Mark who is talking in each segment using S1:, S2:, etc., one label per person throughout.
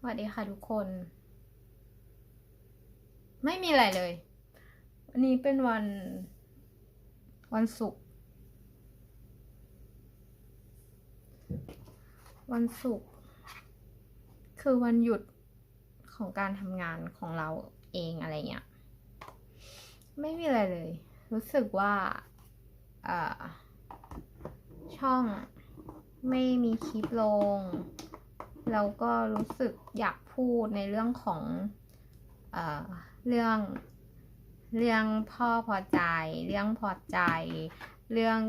S1: สวัสดีค่ะทุกคน ไม่มีอะไรเลย วันนี้เป็นวัน วันศุกร์วันศุกร์คือวันหยุดของการทำงานของเราเองอะไรเงี้ยไม่มีอะไรเลย รู้สึกว่าช่องไม่มีคลิปลง แล้วก็รู้สึกอยากพูดในเรื่องของเอเรื่องเรื่องพ่อพอใจ เรื่องพอใจ เรื่อง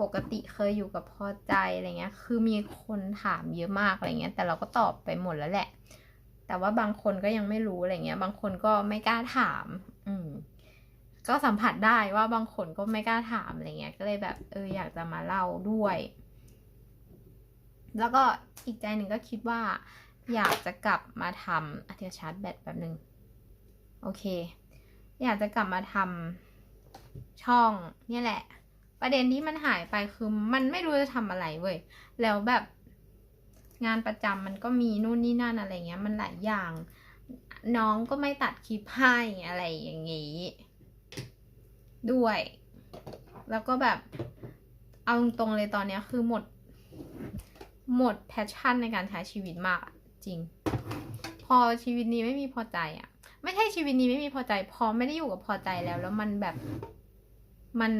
S1: ปกติเคยอยู่กับพอใจอะไรเงี้ย คือมีคนถามเยอะมากอะไรเงี้ย แต่เราก็ตอบไปหมดแล้วแหละ แต่ว่าบางคนก็ยังไม่รู้อะไรเงี้ย บางคนก็ไม่กล้าถาม อืม ก็สัมผัสได้ว่าบางคนก็ไม่กล้าถามอะไรเงี้ย ก็เลยแบบเอออยากจะมาเล่าด้วย แล้วก็อีกใจหนึ่งก็คิดว่า อยากจะกลับมาทำอาเทียชาร์จแบตแบบหนึ่งโอเค อยากจะกลับมาทำช่องนี่แหละ ประเด็นที่มันหายไปคือมันไม่รู้จะทำอะไรเว้ยแล้วแบบงานประจำมันก็มีนู่นนี่นั่นอะไรเงี้ย มันหลายอย่าง น้องก็ไม่ตัดคลิปให้อะไรอย่างงี้ ด้วย แล้วก็แบบเอาตรงๆเลยตอนเนี้ยคือหมด หมดแพชชั่นในการใช้ชีวิตมากอะจริง พอชีวิตนี้ไม่มีพอใจอะไม่ใช่ชีวิตนี้ไม่มีพอใจ พอไม่ได้อยู่กับพอใจแล้ว แล้วมันแบบมัน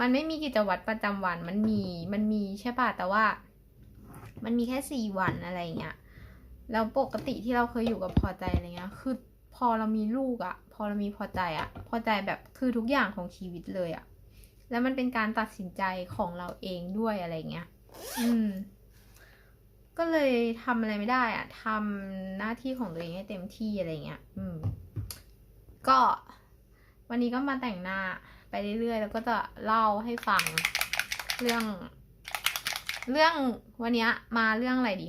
S1: มันไม่มีกิจวัตรประจำวันมันมีมันมีใช่ป่ะแต่ว่า มันมีแค่สี่วันอะไรเงี้ยแล้วปกติที่เราเคยอยู่กับพอใจอะไรเงี้ย คือพอเรามีลูกอะพอเรามีพอใจอะพอใจแบบคือทุกอย่างของชีวิตเลยอะแล้วมันเป็นการตัดสินใจของเราเองด้วยอะไรเงี้ย อืม ก็เลยทำอะไรไม่ได้อะทำหน้าที่ของตัวเองให้เต็มที่อะไรเงี้ย อืม ก็ วันนี้ก็มาแต่งหน้าไปเรื่อยๆ แล้วก็จะเล่าให้ฟังเรื่อง เรื่องวันนี้มาเรื่องอะไรดี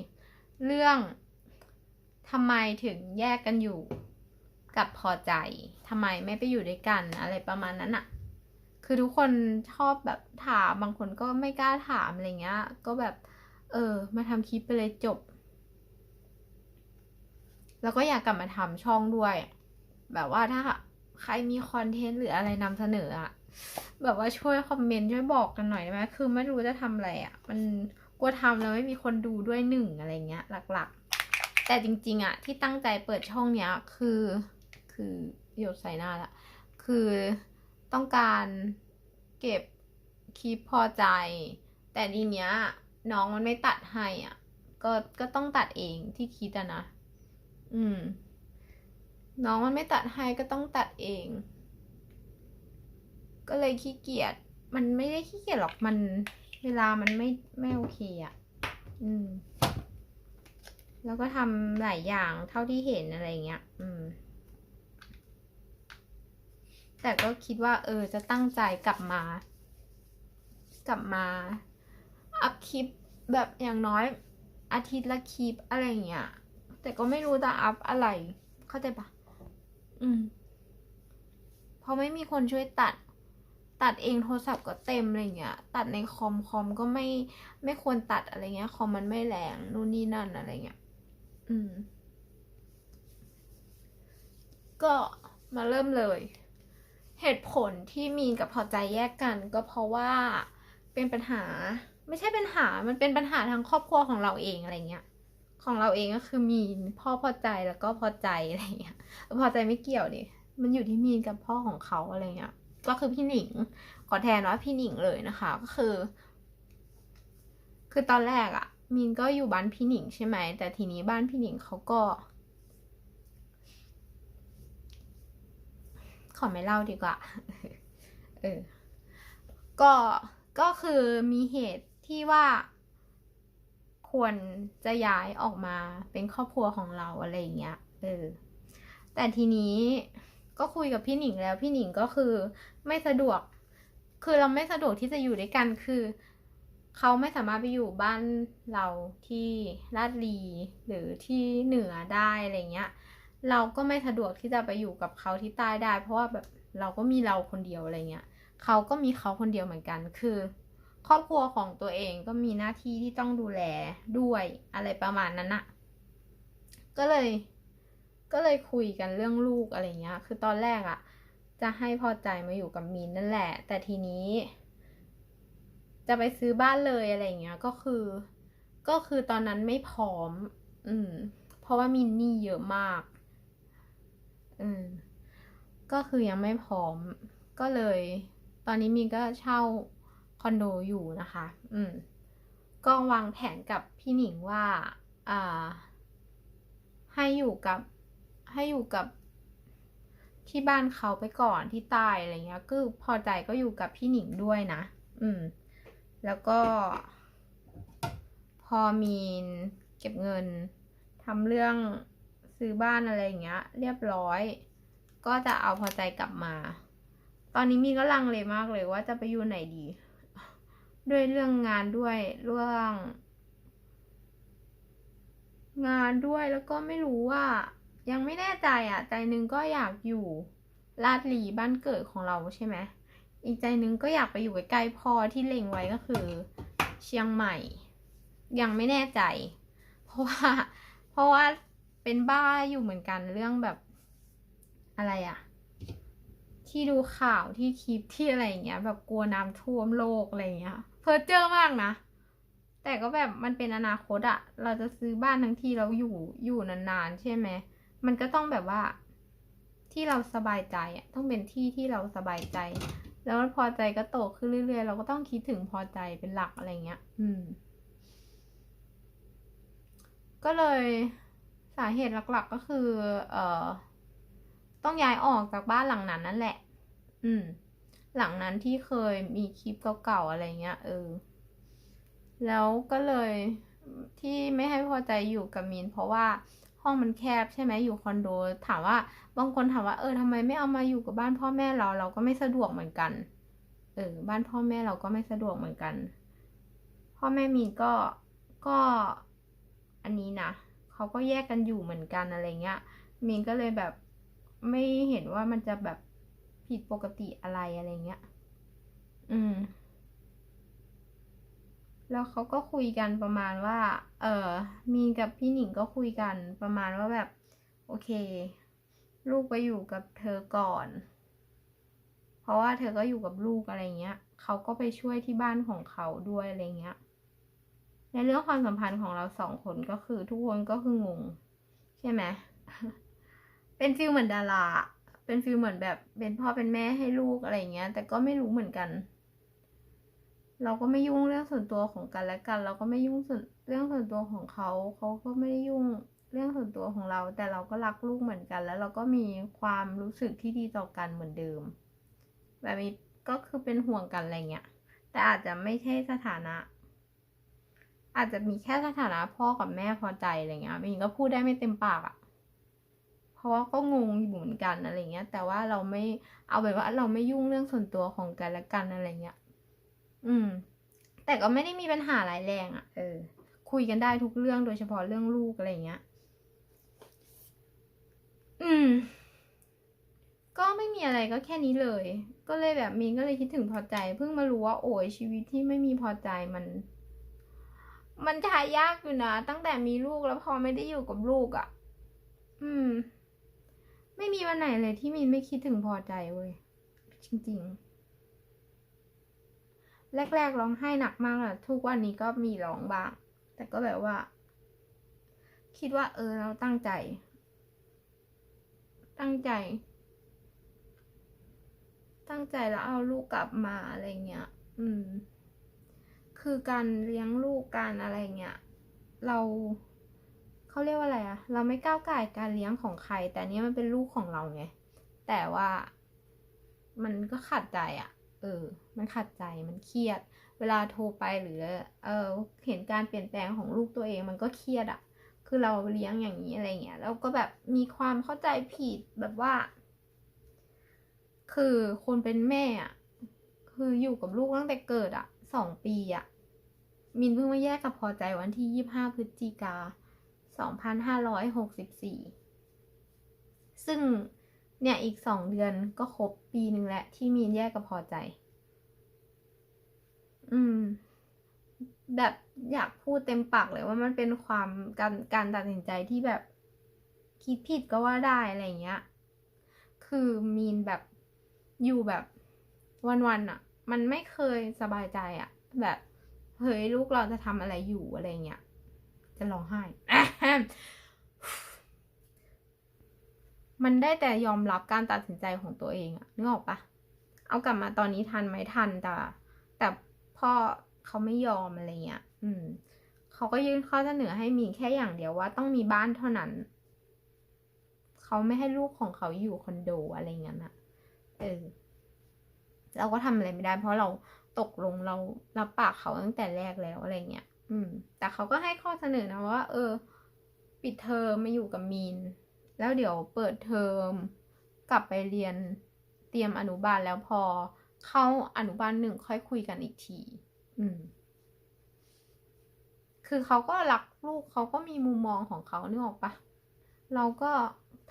S1: เรื่องทำไมถึงแยกกันอยู่กับพอใจทำไมไม่ไปอยู่ด้วยกันอะไรประมาณนั้นอะ คือทุกคนชอบแบบถามบางคนก็ไม่กล้าถามอะไรเงี้ย ก็แบบ เออ มาทำคลิปไปเลยจบ แล้วก็อยากกลับมาทำช่องด้วย แบบว่าถ้าใครมีคอนเทนต์หรืออะไรนำเสนออะแบบว่าช่วยคอมเมนต์ช่วยบอกกันหน่อยได้ไหมคือไม่รู้จะทำอะไรอะมันกลัวทำแล้วไม่มีคนดูด้วยหนึ่งอะไรเงี้ย หลักๆ แต่จริง ๆอะที่ตั้งใจเปิดช่องเนี้ย คือ คือหยดใส่หน้าละคือ ต้องการเก็บคลิปพอใจ แต่ทีเนี้ยน้องมันไม่ตัดให้อะ ก็ก็ต้องตัดเองที่คิดอะนะ อืม น้องมันไม่ตัดให้ก็ต้องตัดเอง ก็เลยขี้เกียจมันไม่ได้ขี้เกียจหรอกมันเวลามันไม่ไม่โอเคอะ อืม แล้วก็ทำหลายอย่างเท่าที่เห็นอะไรเงี้ย อืม แต่ก็คิดว่า เออ จะตั้งใจกลับมา กลับมา อัพคลิปแบบอย่างน้อยอาทิตย์ละคลิปอะไรอย่างเงี้ย แต่ก็ไม่รู้จะอัพอะไร เข้าใจปะอืมเพราะไม่มีคนช่วยตัด ตัดเองโทรศัพท์ก็เต็มอะไรเงี้ย ตัดในคอมคอมก็ไม่ไม่ควรตัดอะไรเงี้ย คอมมันไม่แรงนู่นนี่นั่นอะไรเงี้ย อืม ก็มาเริ่มเลย เหตุผลที่มีนกับพอใจแยกกันก็เพราะว่าเป็นปัญหาไม่ใช่ปัญหา มันเป็นปัญหาทางครอบครัวของเราเองอะไรเงี้ย ของเราเองก็คือมีนพ่อพอใจแล้วก็พอใจอะไรเงี้ย พอใจไม่เกี่ยวดิ มันอยู่ที่มีนกับพ่อของเขาอะไรเงี้ย ก็คือพี่หนิง ขอแทนว่าพี่หนิงเลยนะคะ ก็คือ คือตอนแรกอะมีนก็อยู่บ้านพี่หนิงใช่ไหม แต่ทีนี้บ้านพี่หนิงเขาก็ ขอไม่เล่าดีกว่า เออ ก็ ก็คือมีเหตุที่ว่า ควรจะย้ายออกมาเป็นครอบครัวของเราอะไรอย่างเงี้ย เออ แต่ทีนี้ก็คุยกับพี่หนิงแล้วพี่หนิงก็คือไม่สะดวก คือเราไม่สะดวกที่จะอยู่ด้วยกันคือเขาไม่สามารถไปอยู่บ้านเราที่ลาดลีหรือที่เหนือได้อะไรเงี้ย เราก็ไม่สะดวกที่จะไปอยู่กับเขาที่ใต้ได้ เพราะว่าแบบเราก็มีเราคนเดียวอะไรเงี้ยเขาก็มีเขาคนเดียวเหมือนกัน คือ ครอบครัวของตัวเองก็มีหน้าที่ที่ต้องดูแลด้วยอะไรประมาณนั้นอะก็เลย ก็เลยคุยกันเรื่องลูกอะไรเงี้ย คือตอนแรกอะจะให้พอใจมาอยู่กับมีนนั่นแหละ แต่ทีนี้ จะไปซื้อบ้านเลยอะไรเงี้ย ก็คือ ก็คือตอนนั้นไม่พร้อม อืม เพราะว่ามีหนี้เยอะมาก อืมก็คือยังไม่พร้อม ก็เลย ตอนนี้มีนก็เช่าคอนโดอยู่นะคะ อืม ก็วางแผนกับพี่หนิงว่า อ่า ให้อยู่กับ ให้อยู่กับที่บ้านเขาไปก่อนที่ใต้อะไรเงี้ยก็พอใจก็อยู่กับพี่หนิงด้วยนะ อืม แล้วก็ พอมีนเก็บเงินทำเรื่อง ซื้อบ้านอะไรอย่างเงี้ย เรียบร้อย ก็จะเอาพอใจกลับมา ตอนนี้มีก็ลังเลมากเลยว่าจะไปอยู่ไหนดี ด้วยเรื่องงานด้วยเรื่อง งานด้วยแล้วก็ไม่รู้ว่า ยังไม่แน่ใจอะ ใจหนึงก็อยากอยู่ลาดหลีบ้านเกิดของเราใช่ไหมอีกใจหนึงก็อยากไปอยู่ใกล้ๆพ่อที่เล็งไว้ก็คือ เชียงใหม่ ยังไม่แน่ใจ เพราะว่า เพราะว่า เป็นบ้าอยู่เหมือนกันเรื่องแบบอะไรอะที่ดูข่าวที่คลิปที่อะไรอย่างเงี้ย แบบกลัวน้ำท่วมโลกอะไรอย่างเงี้ยเพอเจอมากนะ แต่ก็แบบมันเป็นอนาคตอะเราจะซื้อบ้านทั้งที่เราอยู่อยู่นานๆใช่ไหมมันก็ต้องแบบว่า ที่เราสบายใจอะต้องเป็นที่ที่เราสบายใจ แล้วพอใจก็โตขึ้นเรื่อยๆ เราก็ต้องคิดถึงพอใจเป็นหลักอะไรเงี้ย อืม ก็เลย สาเหตุหลักๆก็คือเอ่อต้องย้ายออกจากบ้านหลังนั้นนั่นแหละ อืม หลังนั้นที่เคยมีคลิปเก่าๆอะไรเงี้ยเออ แล้วก็เลยที่ไม่ให้พอใจอยู่กับมินเพราะว่าห้องมันแคบใช่ไหมอยู่คอนโด ถามว่าบางคนถามว่าเออทำไมไม่เอามาอยู่กับบ้านพ่อแม่เราเราก็ไม่สะดวกเหมือนกัน เออ บ้านพ่อแม่เราก็ไม่สะดวกเหมือนกัน พ่อแม่มีนก็ก็อันนี้นะ เขาก็แยกกันอยู่เหมือนกันอะไรเงี้ยมีนก็เลยแบบไม่เห็นว่ามันจะแบบผิดปกติอะไรอะไรเงี้ย อืม แล้วเขาก็คุยกันประมาณว่า เออมีนกับพี่หนิงก็คุยกันประมาณว่าแบบ โอเค ลูกไปอยู่กับเธอก่อน เพราะว่าเธอก็อยู่กับลูกอะไรเงี้ย เขาก็ไปช่วยที่บ้านของเขาด้วยอะไรเงี้ย ในเรื่องความสัมพันธ์ของเราสองคนก็คือ ทุกคนก็คืองง ใช่ไหมเป็นฟิลเหมือนดาราเป็นฟิลเหมือนแบบเป็นพ่อเป็นแม่ให้ลูกอะไรเงี้ย แต่ก็ไม่รู้เหมือนกัน เราก็ไม่ยุ่งเรื่องส่วนตัวของกันและกัน เราก็ไม่ยุ่งส่วนเรื่องส่วนตัวของเขา เขาก็ไม่ได้ยุ่งเรื่องส่วนตัวของเรา แต่เราก็รักลูกเหมือนกัน แล้วเราก็มีความรู้สึกที่ดีต่อกันเหมือนเดิม แบบนี้ก็คือเป็นห่วงกันอะไรเงี้ย แต่อาจจะไม่ใช่สถานะ อาจจะมีแค่สถานะพ่อกับแม่พอใจอะไรเงี้ยมินก็พูดได้ไม่เต็มปากอะเพราะว่าก็งงอยู่เหมือนกันอะไรเงี้ย แต่ว่าเราไม่เอาแบบว่าเราไม่ยุ่งเรื่องส่วนตัวของกันและกันอะไรเงี้ย อืม แต่ก็ไม่ได้มีปัญหาหลายแรงอะ่ะ เออ คุยกันได้ทุกเรื่องโดยเฉพาะเรื่องลูกอะไรเงี้ย อืม ก็ไม่มีอะไรก็แค่นี้เลย ก็เลยแบบมีนก็เลยคิดถึงพอใจ เพิ่งมารู้ว่าโอ้ยชีวิตที่ไม่มีพอใจมัน มันทายยากอยู่นะ ตั้งแต่มีลูกแล้วพอไม่ได้อยู่กับลูกอะ่ะ อืม ไม่มีวันไหนเลยที่มีนไม่คิดถึงพอใจเว้ย จริง ๆ แรกๆร้องไห้หนักมากอะทุกวันนี้ก็มีร้องบ้าง แต่ก็แบบว่า คิดว่า เออเราตั้งใจ ตั้งใจ ตั้งใจแล้วเอาลูกกลับมาอะไรเงี้ย อืม คือการเลี้ยงลูกการอะไรเงี้ยเราเขาเรียกว่าอะไรอะเราไม่ก้าวไก่การเลี้ยงของใคร แต่เนี้ยมันเป็นลูกของเราไงแต่ว่ามันก็ขัดใจอะเออ มันขัดใจมันเครียด เวลาโทรไปหรือเออเห็นการเปลี่ยนแปลงของลูกตัวเองมันก็เครียดอะคือเราเลี้ยงอย่างนี้อะไรเงี้ยแล้วก็แบบมีความเข้าใจผิดแบบว่า คือคนเป็นแม่อะคืออยู่กับลูกตั้งแต่เกิดอะสองปีอะ มินเพิ่งมาแยกกับพอใจวันที่ยี่ห้าพฤศจิกาสองพันห้าร้อยหกสิบสี่ซึ่งเนี่ยอีกสองเดือนก็ครบปีหนึ่งแล้วที่มีนแยกกับพอใจ อืม แบบอยากพูดเต็มปากเลยว่ามันเป็นความการการตัดสินใจที่แบบคิดผิดก็ว่าได้อะไรเงี้ย คือมีนแบบอยู่แบบวันๆอะมันไม่เคยสบายใจอะ แบบ เฮ้ยลูกเราจะทำอะไรอยู่อะไรเงี้ยจะร้องไห้ มันได้แต่ยอมรับการตัดสินใจของตัวเองอะนึกออกปะเอากลับมาตอนนี้ทันไหมทันแต่แต่พ่อเขาไม่ยอมอะไรเงี้ย อืมเขาก็ยื่นข้อเสนอให้มีแค่อย่างเดียวว่าต้องมีบ้านเท่านั้น เขาไม่ให้ลูกของเขาอยู่คอนโดอะไรเงี้ยนะเออเราก็ทำอะไรไม่ได้ เพราะเรา ตกลงเรารับปากเขาตั้งแต่แรกแล้วอะไรเงี้ย อืม แต่เขาก็ให้ข้อเสนอนะว่า เออ ปิดเทอมมาอยู่กับมีน แล้วเดี๋ยวเปิดเทอมกลับไปเรียนเตรียมอนุบาลแล้วพอ เข้าอนุบาลหนึ่งค่อยคุยกันอีกที อืม คือเขาก็รักลูกเขาก็มีมุมมองของเขานึกออกปะเราก็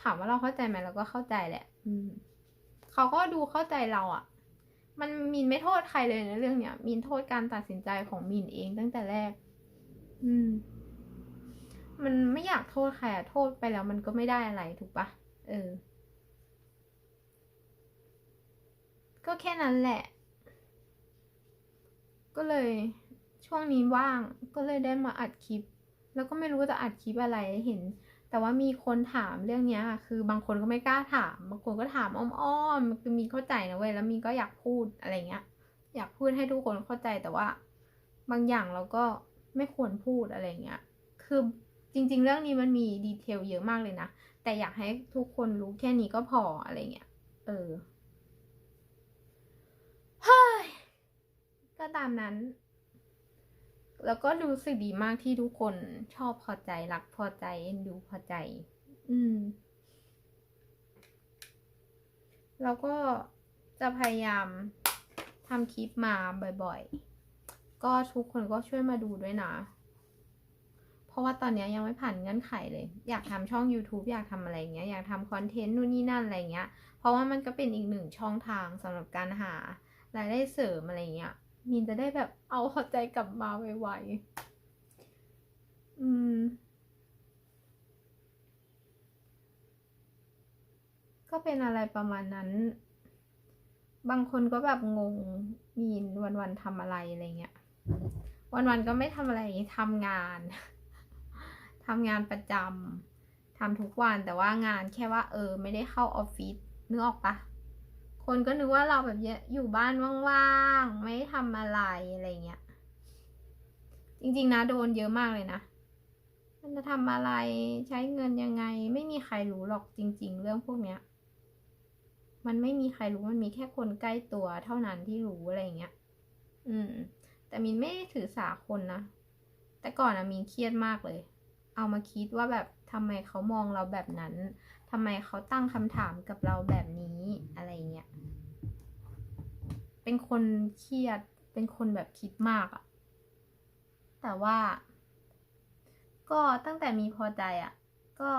S1: ถามว่าเราเข้าใจไหมเราก็เข้าใจแหละ อืมเขาก็ดูเข้าใจเราอะ่ะ มันมีนไม่โทษใครเลยในะเรื่องเนี้ยมีนโทษการตัดสินใจของมีนเองตั้งแต่แรก อืม มันไม่อยากโทษใครอะโทษไปแล้วมันก็ไม่ได้อะไรถูกปะเออ ก็แค่นั้นแหละ ก็เลย ช่วงนี้ว่างก็เลยได้มาอัดคลิป แล้วก็ไม่รู้จะอัดคลิปอะไรเห็น แต่ว่ามีคนถามเรื่องนี้คือบางคนก็ไม่กล้าถาม บางคนก็ถามอ้อมๆคือมีเข้าใจนะเว้ย แล้วมีก็อยากพูดอะไรเงี้ย อยากพูดให้ทุกคนเข้าใจ แต่ว่าบางอย่างเราก็ไม่ควรพูดอะไรเงี้ย คือจริง ๆ เรื่องนี้มันมีดีเทลเยอะมากเลยนะ แต่อยากให้ทุกคนรู้แค่นี้ก็พออะไรเงี้ย เออ เฮ้ย ก็ตามนั้น แล้วก็รู้สึกดีมากที่ทุกคนชอบพอใจรักพอใจเอ็นดูพอใจ อืม แล้วก็จะพยายามทำคลิปมาบ่อยๆ ก็ทุกคนก็ช่วยมาดูด้วยนะ เพราะว่าตอนนี้ยังไม่ผ่านเงื่อนไขเลย อยากทำช่อง YouTube อยากทำอะไรเงี้ย อยากทำคอนเทนต์นู่นนี่นั่นอะไรเงี้ย เพราะว่ามันก็เป็นอีกหนึ่งช่องทางสำหรับการหารายได้เสริมอะไรเงี้ย มินจะได้แบบเอาหัวใจกลับมาไวๆ อืม ก็เป็นอะไรประมาณนั้น บางคนก็แบบงงมีนวันๆทำอะไรอะไรเงี้ย วันๆก็ไม่ทำอะไรทำงานทำงานประจำทำทุกวันแต่ว่างานแค่ว่าเออ ไม่ได้เข้าออฟฟิศนึกออกปะ คนก็นึกว่าเราแบบเยอะอยู่บ้านว่างๆ ไม่ทำอะไรอะไรเงี้ย จริงๆนะโดนเยอะมากเลยนะ มันจะทำอะไรใช้เงินยังไง ไม่มีใครรู้หรอกจริง ๆ เรื่องพวกเนี้ย มันไม่มีใครรู้มันมีแค่คนใกล้ตัวเท่านั้นที่รู้อะไรเงี้ย อืม แต่มินไม่ถือสาคนนะ แต่ก่อนอะมินเครียดมากเลย เอามาคิดว่าแบบทำไมเขามองเราแบบนั้นทำไมเขาตั้งคำถามกับเราแบบนี้อะไรเงี้ย เป็นคนเครียด เป็นคนแบบคิดมากอะแต่ว่า ก็ตั้งแต่มีพอใจอะก็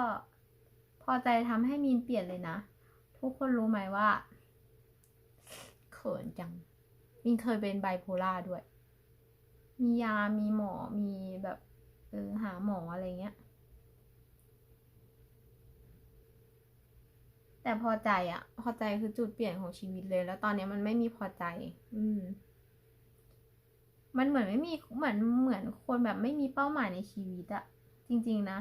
S1: พอใจทำให้มีนเปลี่ยนเลยนะ ทุกคนรู้ไหมว่าเขินจังมินเคยเป็นไบโพล่าด้วย มียา มีหมอ มีแบบเออหาหมออะไรเงี้ย แต่พอใจอะพอใจคือจุดเปลี่ยนของชีวิตเลย แล้วตอนนี้มันไม่มีพอใจ อืม มันเหมือนไม่มีเหมือนเหมือนคนแบบไม่มีเป้าหมายในชีวิตอะจริง ๆ นะ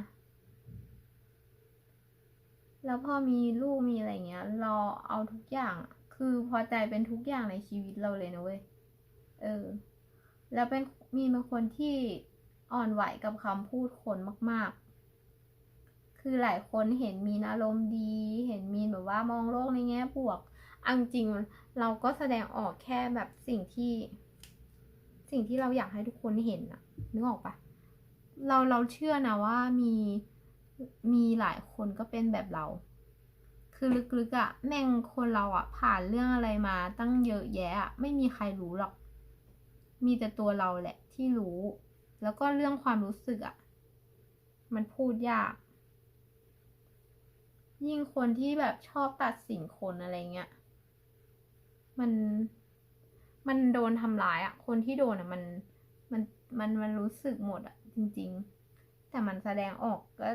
S1: แล้วพอมีลูกมีอะไรเงี้ยราเอาทุกอย่างคือพอใจเป็นทุกอย่างในชีวิตเราเลยนะเว้ยเออ แล้วเป็นมีเป็นคนที่อ่อนไหวกับคำพูดคนมาก ๆ คือหลายคนเห็นมีนอารมณ์ดี เห็นมีนแบบว่ามองโลกในแง่บวกอังจริงเราก็แสดงออกแค่แบบสิ่งที่ สิ่งที่เราอยากให้ทุกคนเห็นอะนึกออกปะเราเราเชื่อนะว่ามีมีหลายคนก็เป็นแบบเรา คือลึกๆอะแม่งคนเราอะผ่านเรื่องอะไรมาตั้งเยอะแยะอะไม่มีใครรู้หรอก มีแต่ตัวเราแหละที่รู้ แล้วก็เรื่องความรู้สึกอะมันพูดยาก ยิ่งคนที่แบบชอบตัดสินคนอะไรเงี้ย มัน มันโดนทำร้ายอะคนที่โดนอะมัน มัน มัน มันรู้สึกหมดอะจริง ๆ แต่มันแสดงออกก็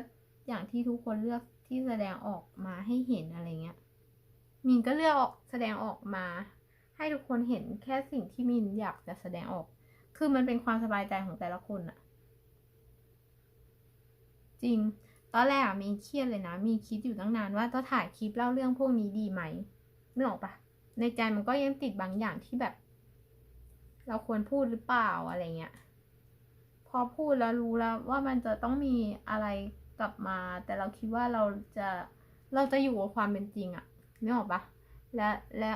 S1: อย่างที่ที่ทุกคนเลือกที่แสดงออกมาให้เห็นอะไรเงี้ย มินก็เลือกออกแสดงออกมา ให้ทุกคนเห็นแค่สิ่งที่มินอยากจะแสดงออก คือมันเป็นความสบายใจของแต่ละคนอะจริง ตอนแรกอะมีเครียดเลยนะ มีคิดอยู่ตั้งนานว่าจะถ่ายคลิปเล่าเรื่องพวกนี้ดีไหมนึกออกปะในใจมันก็ยังติดบางอย่างที่แบบ เราควรพูดหรือเปล่าอะไรเงี้ย พอพูดแล้วรู้แล้วว่ามันจะต้องมีอะไรกลับมา แต่เราคิดว่าเราจะเราจะอยู่กับความเป็นจริงอะนึกออกปะและและ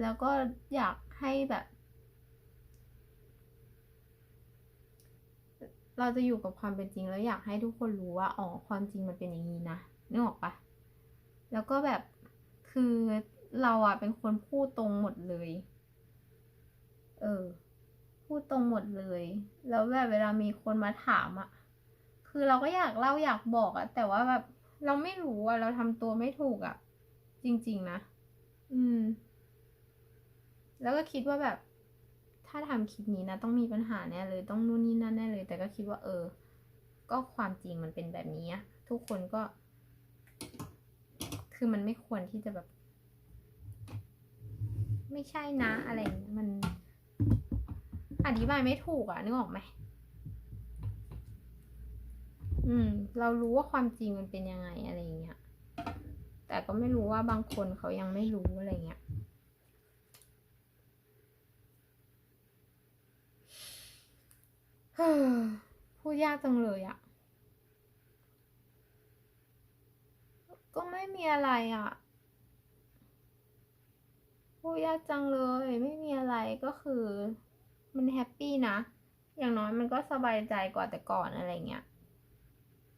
S1: แล้วก็อยากให้แบบ เราจะอยู่กับความเป็นจริงแล้วอยากให้ทุกคนรู้ว่าอ๋อความจริงมันเป็นอย่างนี้นะนึกออกปะแล้วก็แบบคือเราอะเป็นคนพูดตรงหมดเลย เออ พูดตรงหมดเลย แล้วแบบเวลามีคนมาถามอะคือเราก็อยากเล่าอยากบอกอะแต่ว่าแบบเราไม่รู้อะเราทำตัวไม่ถูกอะจริง ๆ นะ อืม แล้วก็คิดว่าแบบ ถ้าทำคลิปนี้นะต้องมีปัญหาแน่เลยต้องนู่นนี่นั่นแน่เลย แต่ก็คิดว่าเออ ก็ความจริงมันเป็นแบบนี้ทุกคนก็ คือมันไม่ควรที่จะแบบ ไม่ใช่นะอะไรมัน อธิบายไม่ถูกอะนึกออกไหมอืม เรารู้ว่าความจริงมันเป็นยังไงอะไรอย่างเงี้ยแต่ก็ไม่รู้ว่าบางคนเขายังไม่รู้อะไรเงี้ย เฮ้อ พูดยากจังเลยอะก็ไม่มีอะไรอะพูดยากจังเลย ไม่มีอะไรก็คือ มันแฮปปี้นะ อย่างน้อยมันก็สบายใจกว่าแต่ก่อนอะไรเงี้ย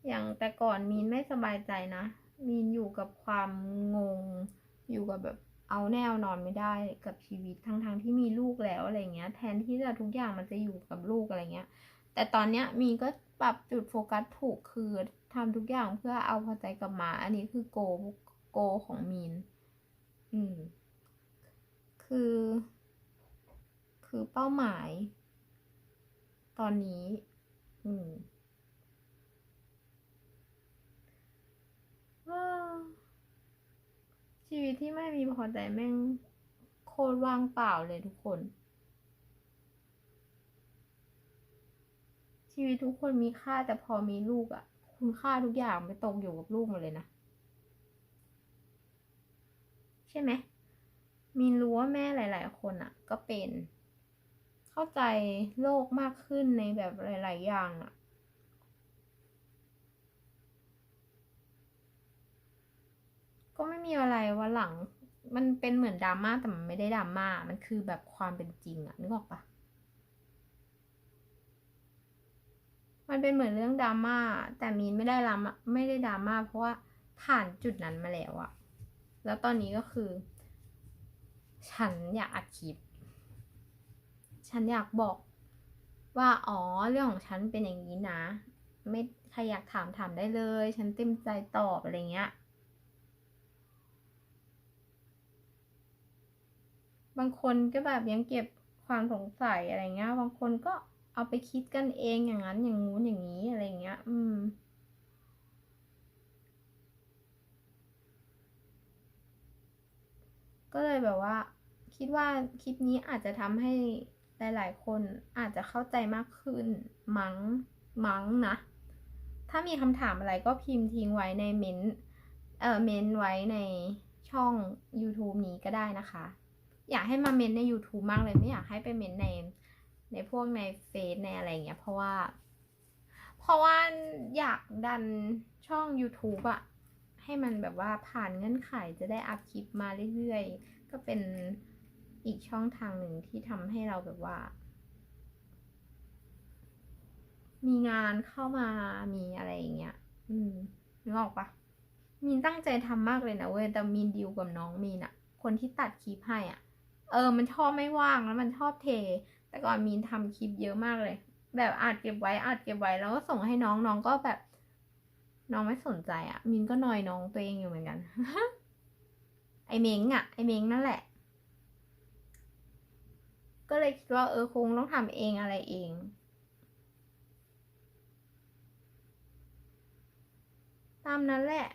S1: อย่างแต่ก่อนมีนไม่สบายใจนะ มีนอยู่กับความงง อยู่กับแบบเอาแนวนอนไม่ได้กับชีวิตทั้งๆทที่มีลูกแล้วอะไรเงี้ย แทนที่จะทุกอย่างมันจะอยู่กับลูกอะไรเงี้ย แต่ตอนเนี้ยมีนก็ปรับจุดโฟกัสถูกคือทำทุกอย่างเพื่อเอาพอใจกับหมา อันนี้คือโกโกของมีน อืม คือ คือเป้าหมาย ตอนนี้ อืมชีวิตที่ไม่มีพอใจแม่งโคตรว่างเปล่าเลยทุกคน ชีวิตทุกคนมีค่าแต่พอมีลูกอะ่ะ คุณค่าทุกอย่างไปตกอยู่กับลูกหมดเลยนะ ใช่ไหมมีรู้ว่าแม่หลาย ๆ คนอะ่ะ ก็เป็น เข้าใจโลกมากขึ้นในแบบหลาย ๆ อย่างอะ่ะก็ไม่มีอะไรวันหลัง มันเป็นเหมือนดราม่าแต่มันไม่ได้ดราม่า มันคือแบบความเป็นจริงอะนึกออกปะ มันเป็นเหมือนเรื่องดราม่าแต่มีนไม่ได้ราม่าไม่ได้ดราม่าเพราะว่าผ่านจุดนั้นมาแล้วอะแล้วตอนนี้ก็คือ ฉันอยากอัดคลิป ฉันอยากบอกว่าอ๋อเรื่องของฉันเป็นอย่างนี้นะ ไม่ใครอยากถามถามได้เลย ฉันเต็มใจตอบอะไรเงี้ย บางคนก็แบบยังเก็บความสงสัยอะไรเงี้ย บางคนก็ เอาไปคิดกันเองอย่างนั้นอย่างงู้นอย่างนี้อะไรเงี้ย อืม ก็เลยแบบว่า คิดว่าคลิปนี้อาจจะทำให้หลาย ๆ คนอาจจะเข้าใจมากขึ้น มั้ง มั้งนะ ถ้ามีคำถามอะไรก็พิมพ์ทิ้งไว้ในเมนเอ่อเมนไว้ในช่อง YouTube นี้ก็ได้นะคะ อยากให้มาเมนใน YouTube มากเลยไม่อยากให้ไปเมนใน ในพวกในเฟซในอะไรเงี้ย เพราะว่า เพราะว่าอยากดันช่อง YouTube อะให้มันแบบว่าผ่านเงื่อนไขจะได้อัพคลิปมาเรื่อยๆ ก็เป็นอีกช่องทางหนึ่งที่ทำให้เราแบบว่า มีงานเข้ามามีอะไรอย่างเงี้ย อืมนึกออกปะมีนตั้งใจทำมากเลยนะเว้ย แต่มีนดีลกับน้องมีนอะคนที่ตัดคลิปให้อะเออ มันชอบไม่ว่างแล้วมันชอบเท แต่ก่อนมีนทำคลิปเยอะมากเลย แบบอัดเก็บไว้อัดเก็บไว้แล้วก็ส่งให้น้องน้องก็แบบ น้องไม่สนใจอะมินก็นอยน้องตัวเองอยู่เหมือนกัน ไอเม้งอะไอเม้งนั่นแหละ ก็เลยคิดว่าเออคงต้องทำเองอะไรเองตามนั้นแหละ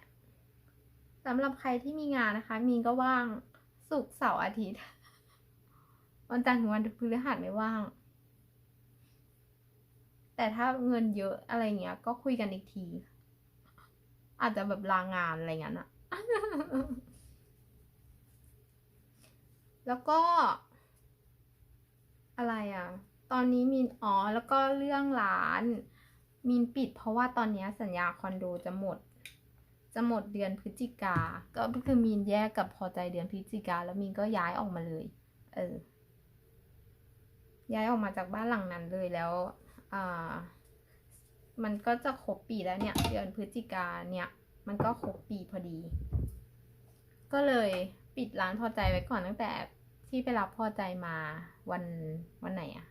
S1: สำหรับใครที่มีงานนะคะ มีนก็ว่างศุกเสาร์อาทิตย์ วันจันทร์ถึงวันพฤหัสไม่ว่าง แต่ถ้าเงินเยอะอะไรเงี้ย ก็คุยกันอีกที อาจจะแบบลางานอะไรเงี้ยนะแล้วก็อะไรอะ ตอนนี้มีนอ๋อแล้วก็เรื่องร้าน มีนปิดเพราะว่าตอนนี้สัญญาคอนโดจะหมด จะหมดเดือนพฤศจิกา ก็คือมีนแยกกับพอใจเดือนพฤศจิกา แล้วมีนก็ย้ายออกมาเลย เออ ย้ายออกมาจากบ้านหลังนั้นเลยแล้วอ่ามันก็จะครบปีแล้วเนี่ยเดือนพฤศจิกาเนี่ย มันก็ครบปีพอดี ก็เลยปิดร้านพอใจไว้ก่อนตั้งแต่ที่ไปรับพอใจมาวันวันไหนอะ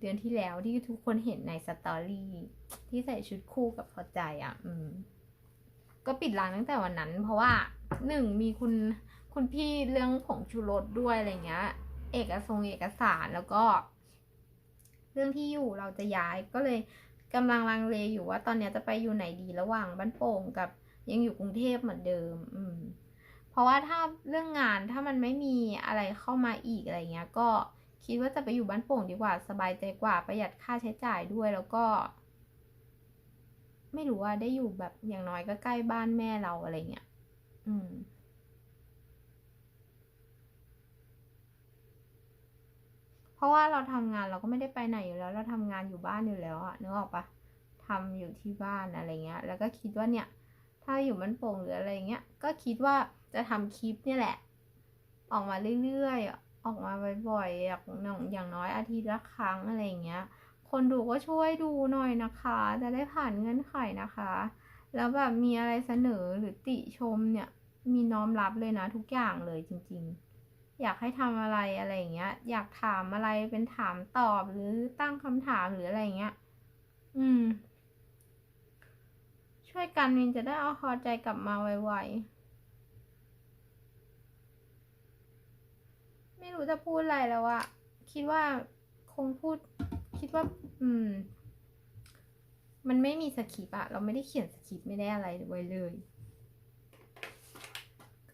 S1: เดือนที่แล้วที่ทุกคนเห็นในสตอรี่ที่ใส่ชุดคู่กับพอใจอะอืม ก็ปิดร้านตั้งแต่วันนั้น เพราะว่าหนึ่งมีคุณคุณพี่เรื่องผงชูรสด้วยอะไรเงี้ย เอกสงเอกสารแล้วก็ เรื่องที่อยู่เราจะย้ายก็เลยกำลังลังเลอยู่ว่าตอนนี้จะไปอยู่ไหนดีระหว่างบ้านโป่งกับยังอยู่กรุงเทพเหมือนเดิม อืม เพราะว่าถ้าเรื่องงานถ้ามันไม่มีอะไรเข้ามาอีกอะไรเงี้ย ก็คิดว่าจะไปอยู่บ้านโป่งดีกว่าสบายใจกว่าประหยัดค่าใช้จ่ายด้วยแล้วก็ ไม่รู้ว่าได้อยู่แบบอย่างน้อยก็ใกล้บ้านแม่เราอะไรเงี้ย อืม เพราะว่าเราทำงานเราก็ไม่ได้ไปไหนอยู่แล้ว เราทำงานอยู่บ้านอยู่แล้วอะนึกออกปะทำอยู่ที่บ้านอะไรเงี้ย แล้วก็คิดว่าเนี่ย ถ้าอยู่มันโป่งหรืออะไรเงี้ย ก็คิดว่าจะทำคลิปเนี่ยแหละ ออกมาเรื่อยๆ ออกมาบ่อยๆอย่างอย่างน้อยอาทิตย์ละครั้งอะไรเงี้ย คนดูก็ช่วยดูหน่อยนะคะ จะได้ผ่านเงื่อนไขนะคะ แล้วแบบมีอะไรเสนอหรือติชมเนี่ย มีน้อมรับเลยนะทุกอย่างเลยจริง ๆ อยากให้ทำอะไรอะไรอย่างเงี้ย อยากถามอะไรเป็นถามตอบหรือตั้งคำถามหรืออะไรเงี้ย อืม ช่วยกันมินจะได้เอาพอใจกลับมาไวๆ ไม่รู้จะพูดอะไรแล้วอะคิดว่าคงพูด คิดว่า อืม มันไม่มีสคริปต์อะเราไม่ได้เขียนสคริปต์ไม่ได้อะไรไว้เลย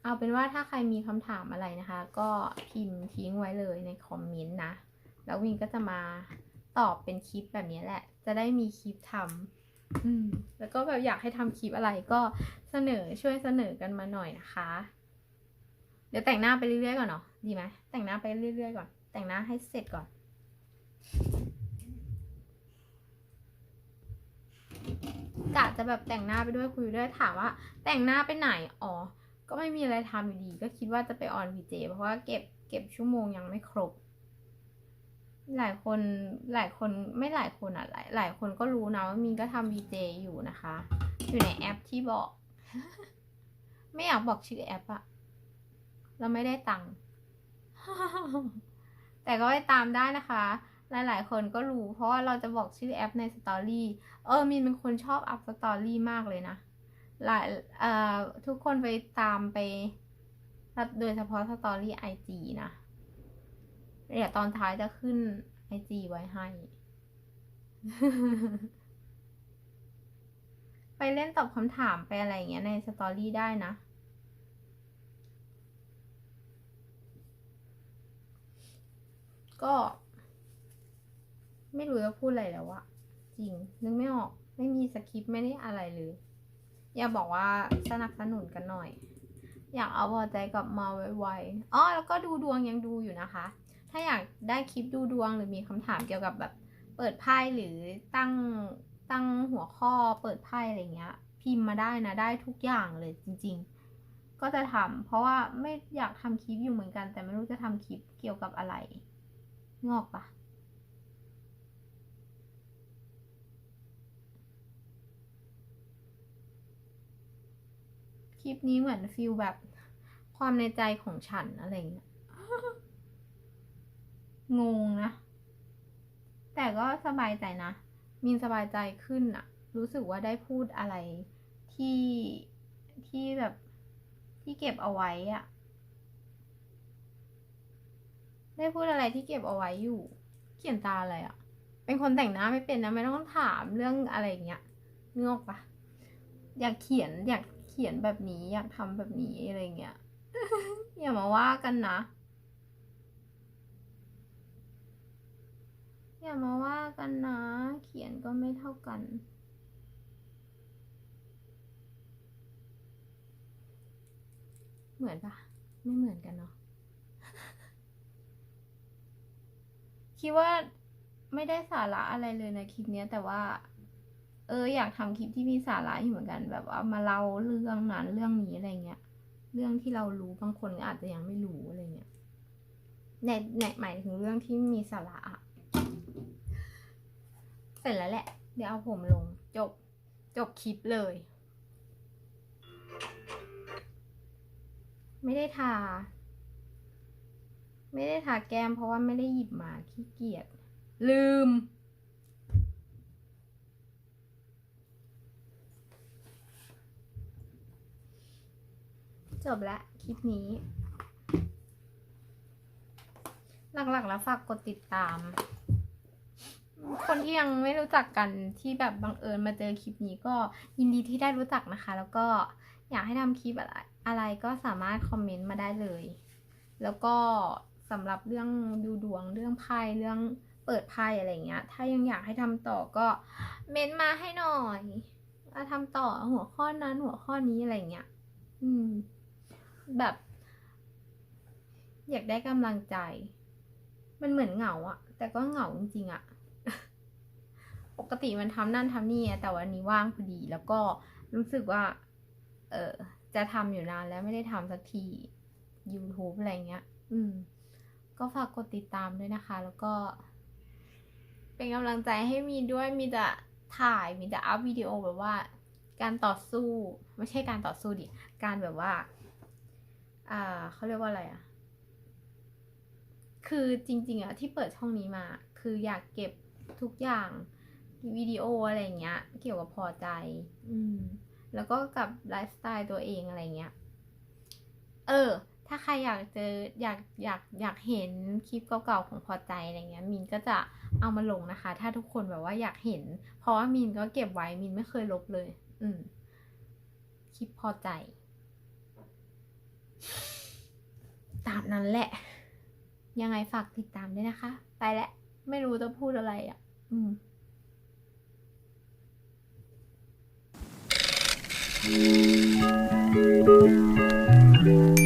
S1: เอาเป็นว่าถ้าใครมีคำถามอะไรนะคะ ก็พิมพ์ทิ้งไว้เลยในคอมเมนต์นะ แล้ววินก็จะมาตอบเป็นคลิปแบบนี้แหละ จะได้มีคลิปทำแล้วก็แบบอยากให้ทำคลิปอะไรก็เสนอช่วยเสนอกันมาหน่อยนะคะ เดี๋ยวแต่งหน้าไปเรื่อยๆก่อนเนาะดีไหมแต่งหน้าไปเรื่อยๆก่อน แต่งหน้าให้เสร็จก่อนกะจะแบบแต่งหน้าไปด้วยคุยด้วยถามว่า แต่งหน้าไปไหน อ๋อ ก็ไม่มีอะไรทำอยู่ดี ก็คิดว่าจะไปออนวีเจเพราะว่าเก็บเก็บชั่วโมงยังไม่ครบ หลายคนหลายคนไม่หลายคนอะหลายหลายคนก็รู้นะว่ามีนก็ทำวีเจอยู่นะคะ อยู่ในแอปที่บอก ไม่อยากบอกชื่อแอปอะเราไม่ได้ตังค์แต่ก็ไปตามได้นะคะ หลาย ๆ คนก็รู้ เพราะว่าเราจะบอกชื่อแอปในสตอรี่ เออมินเป็นคนชอบอัพสตอรี่มากเลยนะ หลายเอ่อทุกคนไปตามไป โดยเฉพาะสตอรี่ไอจีนะเดี๋ยวตอนท้ายจะขึ้นไอจีไว้ให้ ไปเล่นตอบคำถามไปอะไรอย่างเงี้ยในสตอรี่ได้นะ ก็ ไม่รู้จะพูดอะไรแล้วอะจริง นึกไม่ออก ไม่มีสคริปต์ไม่ได้อะไรเลย อยากบอกว่าสนับสนุนกันหน่อย อยากเอาพอใจกลับมาไวๆอ๋อแล้วก็ดูดวงยังดูอยู่นะคะ ถ้าอยากได้คลิปดูดวงหรือมีคำถามเกี่ยวกับแบบเปิดไพ่หรือตั้งตั้งหัวข้อเปิดไพ่อะไรเงี้ย พิมพ์มาได้นะได้ทุกอย่างเลยจริง ๆ ก็จะทำเพราะว่าไม่อยากทำคลิปอยู่เหมือนกัน แต่ไม่รู้จะทำคลิปเกี่ยวกับอะไร งอกปะค ลิปนี้เหมือนฟิลแบบความในใจของฉันอะไรเงี้ย งงนะ แต่ก็สบายใจนะมีนสบายใจขึ้นอะรู้สึกว่าได้พูดอะไรที่ที่แบบที่เก็บเอาไว้อะได้พูดอะไรที่เก็บเอาไว้อยู่ เขียนตาอะไรอะเป็นคนแต่งหน้าไม่เป็นนะไม่ต้องถามเรื่องอะไรเงี้ยนึกออกปะอยากเขียนอยาก ขียนแบบนี้อยากทำแบบนี้อะไรเงี้ย อย่ามาว่ากันนะ อย่ามาว่ากันนะ เขียนก็ไม่เท่ากัน เหมือนปะไม่เหมือนกันเนาะคิดว่าไม่ได้สาระอะไรเลยในคลิปเนี้ยแต่ว่า เอออยากทำคลิปที่มีสาระอยู่เหมือนกัน แบบว่ามาเล่าเรื่องนั้นเรื่องนี้อะไรเงี้ย เรื่องที่เรารู้บางคนก็อาจจะยังไม่รู้อะไรเงี้ยในในหมายถึงเรื่องที่มีสาระอะเสร็จแล้วแหละ เดี๋ยวเอาผมลง จบ จบคลิปเลย ไม่ได้ทา ไม่ได้ทาแก้มเพราะว่าไม่ได้หยิบมาขี้เกียจลืม จบแล้วคลิปนี้ หลักๆแล้วฝากกดติดตาม คนที่ยังไม่รู้จักกันที่แบบบังเอิญมาเจอคลิปนี้ก็ยินดีที่ได้รู้จักนะคะ แล้วก็อยากให้ทำคลิปอะไรอะไรก็สามารถคอมเมนต์มาได้เลย แล้วก็สำหรับเรื่องดูดวงเรื่องไพ่เรื่องเปิดไพ่อะไรเงี้ย ถ้ายังอยากให้ทำต่อก็เม้นต์มาให้หน่อยว่าทำต่อหัวข้อนั้นหัวข้อนี้อะไรเงี้ย อืม แบบ อยากได้กำลังใจ มันเหมือนเหงาอะแต่ก็เหงาจริงๆอะปกติมันทำนั่นทำนี่อะแต่วันนี้ว่างพอดีแล้วก็รู้สึกว่า เออจะทำอยู่นานแล้วไม่ได้ทำสักที YouTube อะไรเงี้ย อืม ก็ฝากกดติดตามด้วยนะคะ แล้วก็ เป็นกำลังใจให้มีด้วยมีแต่ถ่ายมีแต่อัพวิดีโอแบบว่า การต่อสู้ ไม่ใช่การต่อสู้ดิ การแบบว่า อ่าเขาเรียกว่าอะไรอะคือจริง ๆอะที่เปิดช่องนี้มา คืออยากเก็บทุกอย่างวิดีโออะไรเงี้ย เกี่ยวกับพอใจ อืม แล้วก็กับไลฟ์สไตล์ตัวเองอะไรเงี้ย เออ ถ้าใครอยากเจออยากอยากอยากเห็นคลิปเก่าๆของพอใจอะไรเงี้ย มินก็จะเอามาลงนะคะ ถ้าทุกคนแบบว่าอยากเห็น เพราะว่ามินก็เก็บไว้มินไม่เคยลบเลย อืม คลิปพอใจ ตามนั้นแหละ ยังไงฝากติดตามด้วยนะคะ ไปแล้วไม่รู้จะพูดอะไรอะ อืม
S2: Thank